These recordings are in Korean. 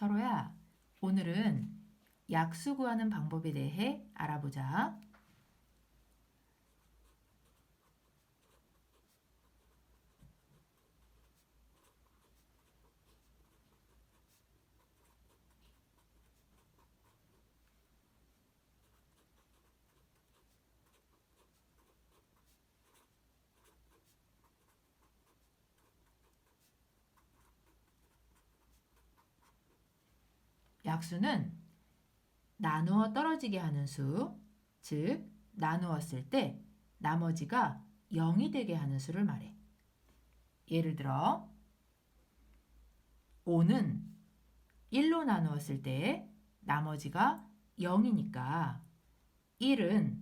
서로야, 오늘은 약수 구하는 방법에 대해 알아보자. 약수는 나누어 떨어지게 하는 수, 즉 나누었을 때 나머지가 0이 되게 하는 수를 말해. 예를 들어 5는 1로 나누었을 때 나머지가 0이니까 1은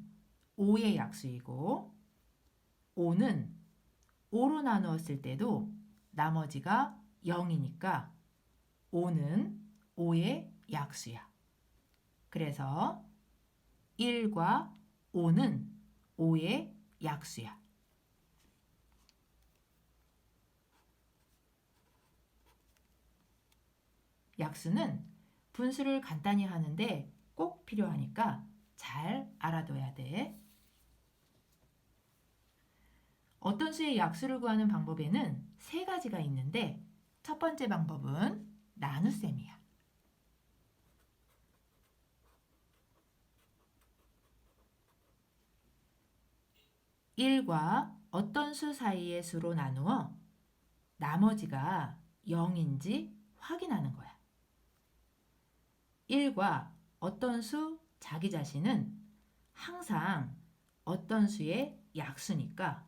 5의 약수이고 5는 5로 나누었을 때도 나머지가 0이니까 5는 5의 약수야. 그래서 1과 5는 5의 약수야. 약수는 분수를 간단히 하는데 꼭 필요하니까 잘 알아둬야 돼. 어떤 수의 약수를 구하는 방법에는 세 가지가 있는데 첫 번째 방법은 나눗셈이야. 1과 어떤 수 사이의 수로 나누어 나머지가 0인지 확인하는 거야. 1과 어떤 수 자기 자신은 항상 어떤 수의 약수니까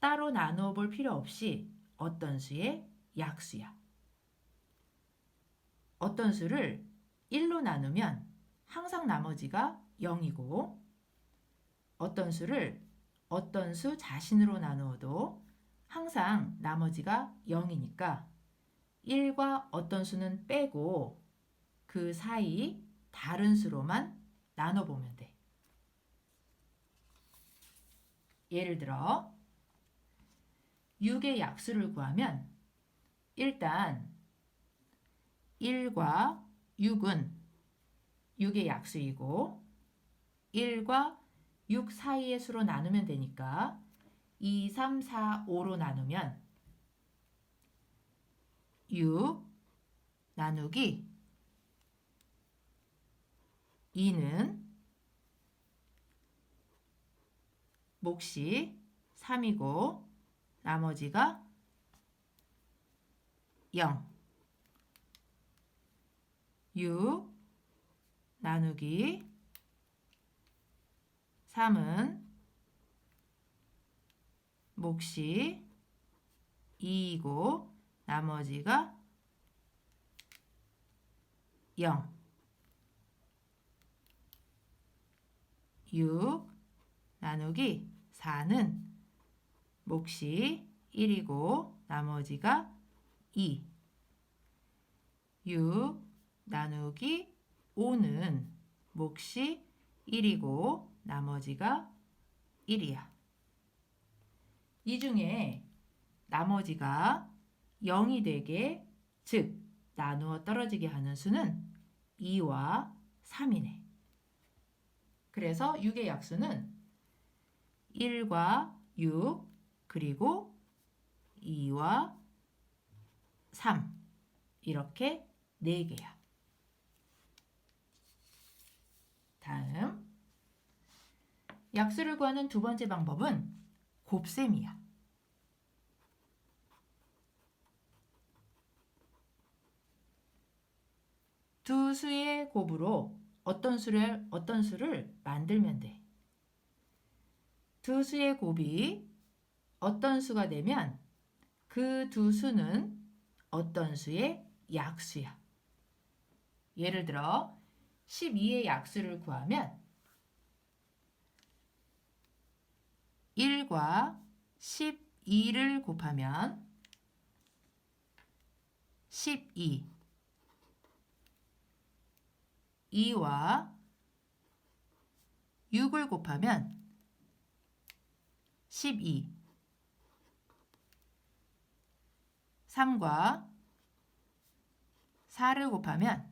따로 나누어 볼 필요 없이 어떤 수의 약수야. 어떤 수를 1로 나누면 항상 나머지가 0이고 어떤 수를 어떤 수 자신으로 나누어도 항상 나머지가 0이니까 1과 어떤 수는 빼고 그 사이 다른 수로만 나눠보면 돼. 예를 들어 6의 약수를 구하면 일단 1과 6은 6의 약수이고 1과 6 사이의 수로 나누면 되니까 2, 3, 4, 5로 나누면 6 나누기 2는 몫이 3이고 나머지가 0 6 나누기 3은 몫이 2이고 나머지가 0 6 나누기 4는 몫이 1이고 나머지가 2 6 나누기 5는 몫이 1이고 나머지가 1이야. 이 중에 나머지가 0이 되게 즉 나누어 떨어지게 하는 수는 2와 3이네. 그래서 6의 약수는 1과 6 그리고 2와 3 이렇게 4개야. 다음 약수를 구하는 두 번째 방법은 곱셈이야. 두 수의 곱으로 어떤 수를 어떤 수를 만들면 돼. 두 수의 곱이 어떤 수가 되면 그 두 수는 어떤 수의 약수야. 예를 들어 12의 약수를 구하면 1과 12를 곱하면 12 2와 6을 곱하면 12 3과 4를 곱하면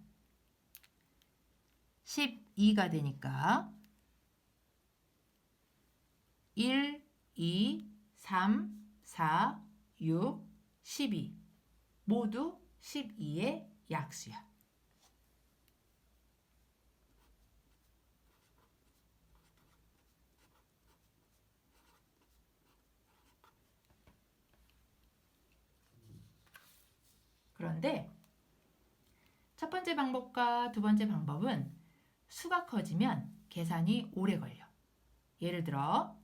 12가 되니까 1, 2, 3, 4, 6, 12 모두 12의 약수야. 그런데 첫 번째 방법과 두 번째 방법은 수가 커지면 계산이 오래 걸려. 예를 들어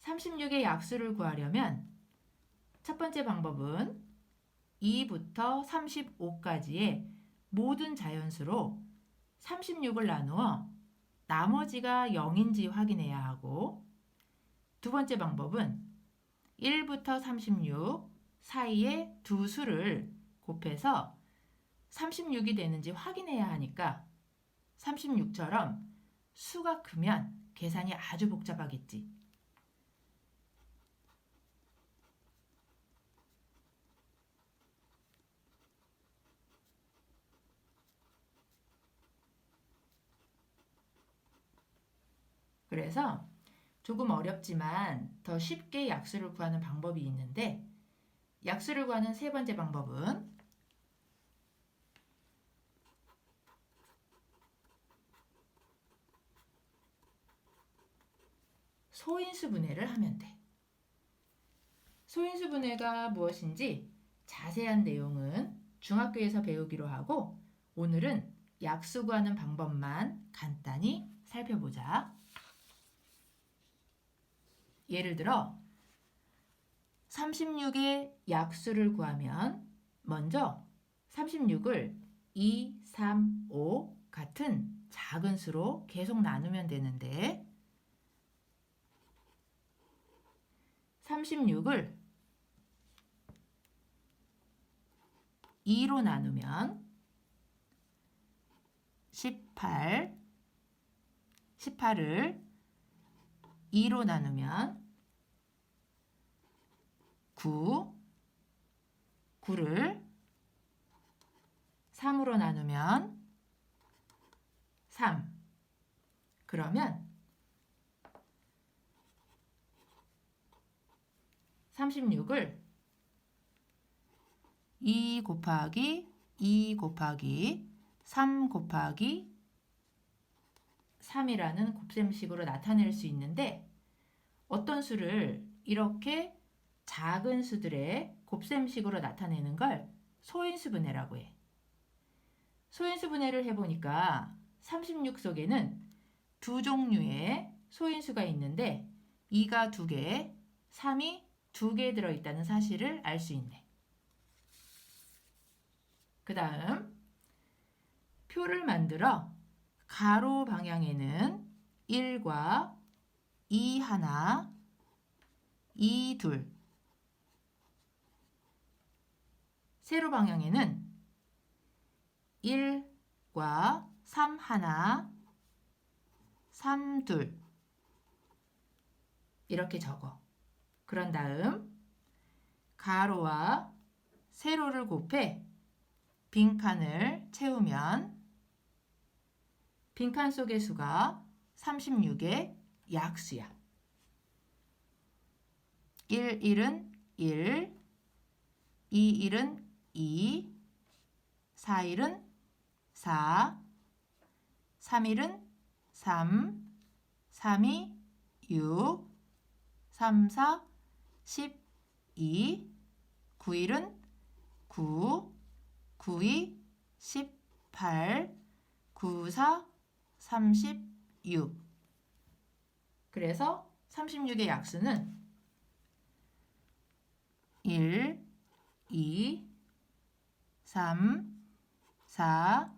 36의 약수를 구하려면 첫 번째 방법은 2부터 35까지의 모든 자연수로 36을 나누어 나머지가 0인지 확인해야 하고 두 번째 방법은 1부터 36 사이의 두 수를 곱해서 36이 되는지 확인해야 하니까 36처럼 수가 크면 계산이 아주 복잡하겠지. 그래서 조금 어렵지만 더 쉽게 약수를 구하는 방법이 있는데 약수를 구하는 세 번째 방법은 소인수 분해를 하면 돼. 소인수 분해가 무엇인지 자세한 내용은 중학교에서 배우기로 하고 오늘은 약수 구하는 방법만 간단히 살펴보자. 예를 들어 36의 약수를 구하면 먼저 36을 2, 3, 5 같은 작은 수로 계속 나누면 되는데 36을 2로 나누면 18 18을 2로 나누면 9 9를 3으로 나누면 3 그러면 36을 2 곱하기 2 곱하기 3 곱하기 3이라는 곱셈식으로 나타낼 수 있는데 어떤 수를 이렇게 작은 수들의 곱셈식으로 나타내는 걸 소인수 분해라고 해. 소인수 분해를 해보니까 36 속에는 두 종류의 소인수가 있는데 2가 2개, 3이 2개 들어있다는 사실을 알 수 있네. 그 다음 표를 만들어 가로 방향에는 1과 2 하나, 2 둘. 세로 방향에는 1과 3 하나, 3 둘. 이렇게 적어. 그런 다음 가로와 세로를 곱해 빈칸을 채우면 빈칸 속의 수가 36의 약수야. 1, 1은 1, 2, 1은 2, 4, 1은 4, 3, 1은 3, 3, 2, 6, 3, 4, 12, 9, 1은 9, 9, 2, 18, 9, 4, 36. 그래서 36의 약수는 1, 2, 3, 4,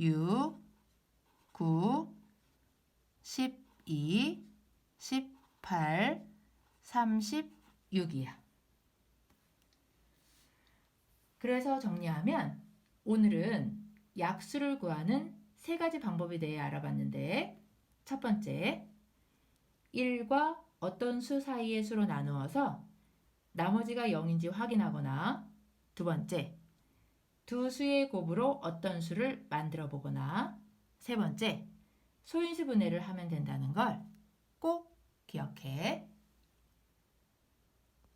6, 9, 12, 18, 36이야. 그래서 정리하면 오늘은 약수를 구하는 세 가지 방법에 대해 알아봤는데 첫 번째, 1과 어떤 수 사이의 수로 나누어서 나머지가 0인지 확인하거나 두 번째, 두 수의 곱으로 어떤 수를 만들어 보거나 세 번째, 소인수 분해를 하면 된다는 걸 꼭 기억해.